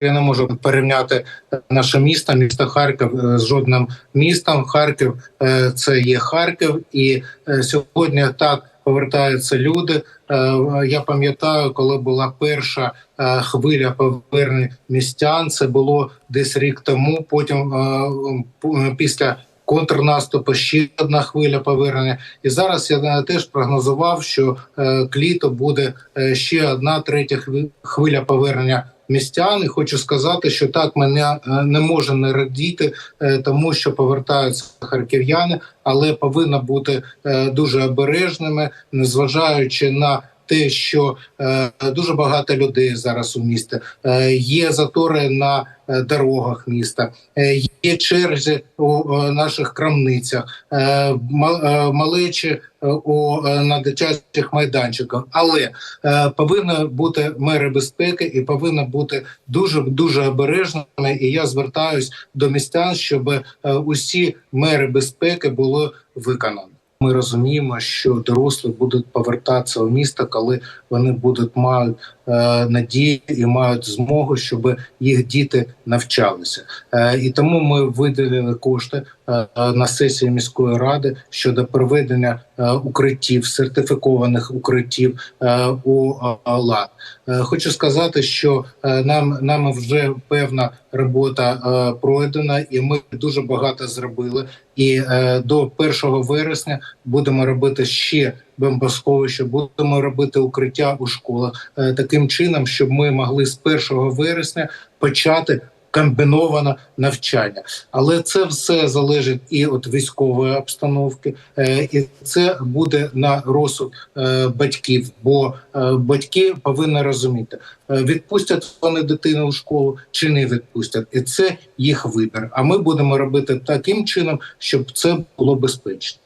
Я не можу порівняти наше місто, місто Харків е, з жодним містом. Харків е, це є Харків, і е, сьогодні так повертаються люди. Я пам'ятаю, коли була перша хвиля повернень містян. Це було десь рік тому. Потім після. Контрнаступу ще одна хвиля повернення, і зараз я теж прогнозував, що к літу буде ще одна третя хви- хвиля повернення містян. І хочу сказати, що так мене е, не може не радіти, е, тому що повертаються харків'яни, але повинна бути е, дуже обережними, незважаючи на те, що е, дуже багато людей зараз у місті е, є затори на е, дорогах міста, є черги у наших крамницях, малечі у на дитячих майданчиках, але повинні бути мери безпеки і повинні бути дуже дуже обережними. І я звертаюсь до містян, щоб усі мери безпеки були виконані. Ми розуміємо, що дорослі будуть повертатися у місто, коли вони будуть мають е, надію і мають змогу, щоб їх діти навчалися. Е, і тому ми виділили кошти е, на сесії міської ради щодо проведення укриттів, сертифікованих укриттів е, у е, лад. Е, Хочу сказати, що е, нам вже певна робота е, пройдена, і ми дуже багато зробили. І е, до 1 вересня будемо робити ще бомбосховище, будемо робити укриття у школах е, таким чином, щоб ми могли з 1 вересня почати. Комбіноване навчання, але це все залежить і від військової обстановки, е, і це буде на розсуд е, батьків. Бо е, батьки повинні розуміти, відпустять вони дитину у школу чи не відпустять, і це їх вибір. А ми будемо робити таким чином, щоб це було безпечно.